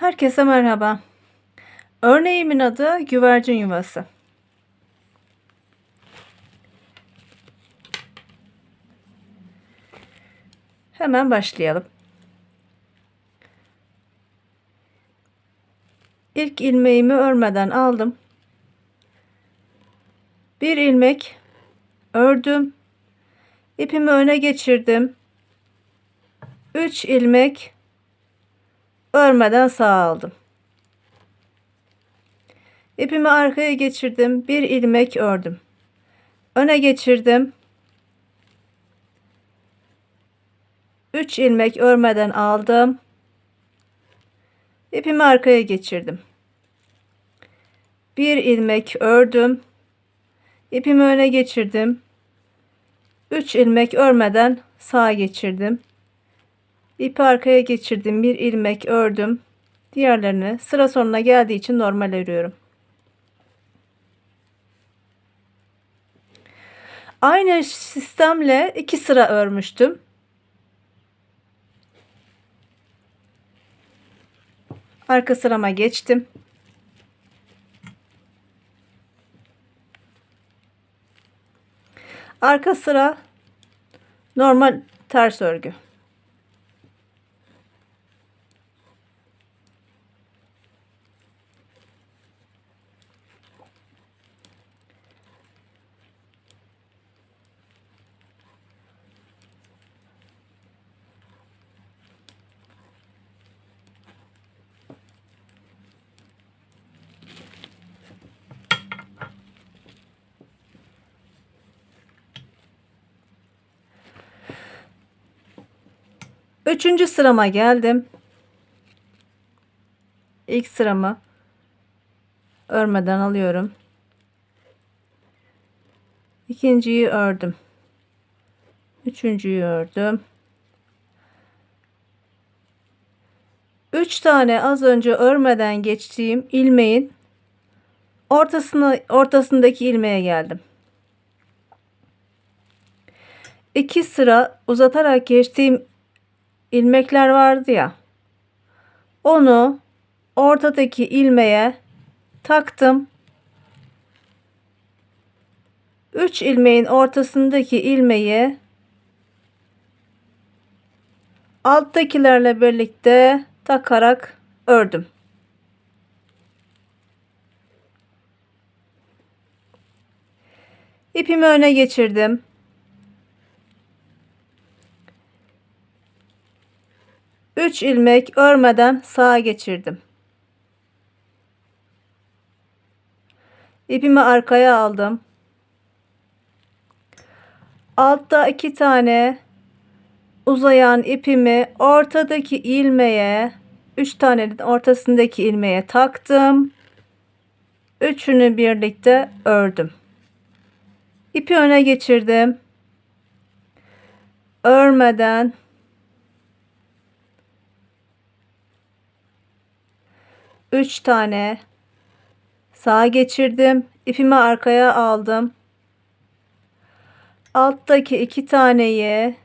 Herkese merhaba. Örneğimin adı güvercin yuvası. Hemen başlayalım. İlk ilmeğimi örmeden aldım. Bir ilmek ördüm. İpimi öne geçirdim. 3 ilmek örmeden sağ aldım. İpimi arkaya geçirdim. Bir ilmek ördüm. Öne geçirdim. 3 ilmek örmeden aldım. İpimi arkaya geçirdim. Bir ilmek ördüm. İpimi öne geçirdim. 3 ilmek örmeden sağa geçirdim. İpi arkaya geçirdim. Bir ilmek ördüm. Diğerlerini sıra sonuna geldiği için normal örüyorum. Aynı sistemle iki sıra örmüştüm. Arka sırama geçtim. Arka sıra normal ters örgü. Üçüncü sırama geldim. İlk sıramı örmeden alıyorum. İkinciyi ördüm. Üçüncüyü ördüm. Üç tane az önce örmeden geçtiğim ilmeğin ortasına ortasındaki ilmeğe geldim. İki sıra uzatarak geçtiğim ilmekler vardı ya. Onu ortadaki ilmeğe taktım. 3 ilmeğin ortasındaki ilmeği alttakilerle birlikte takarak ördüm. İpimi öne geçirdim. 3 ilmek örmeden sağa geçirdim. İpimi arkaya aldım. Altta iki tane uzayan ipimi ortadaki ilmeğe, üç tanenin ortasındaki ilmeğe taktım. Üçünü birlikte ördüm. İpi öne geçirdim. Örmeden 3 tane sağa geçirdim. İpimi arkaya aldım. Alttaki iki taneyi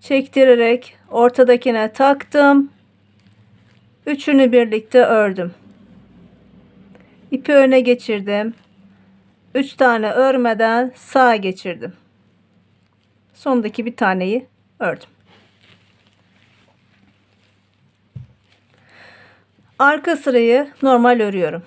çektirerek ortadakine taktım. Üçünü birlikte ördüm. İpi öne geçirdim. 3 tane örmeden sağa geçirdim. Sondaki bir taneyi ördüm. Arka sırayı normal örüyorum.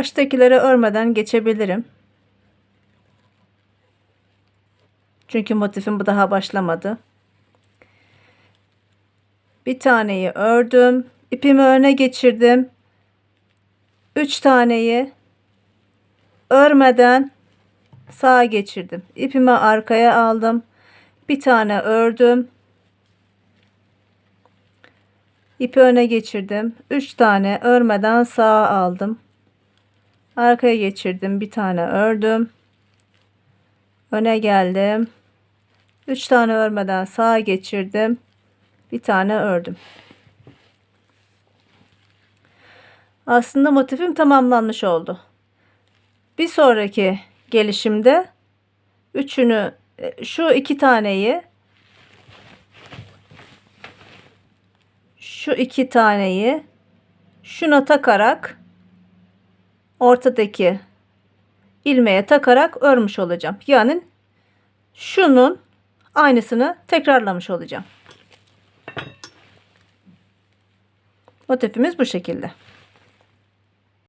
Baştakileri örmeden geçebilirim. Çünkü motifim bu daha başlamadı. Bir taneyi ördüm. İpimi öne geçirdim. 3 taneyi örmeden sağa geçirdim. İpimi arkaya aldım. Bir tane ördüm. İpi öne geçirdim. 3 tane örmeden sağa aldım. Arkaya geçirdim. Bir tane ördüm. Öne geldim. 3 tane örmeden sağa geçirdim. Bir tane ördüm. Aslında motifim tamamlanmış oldu. Bir sonraki gelişimde üçünü e, şu iki taneyi şu iki taneyi şuna takarak ortadaki ilmeğe takarak örmüş olacağım. Yani şunun aynısını tekrarlamış olacağım. Motifimiz bu şekilde.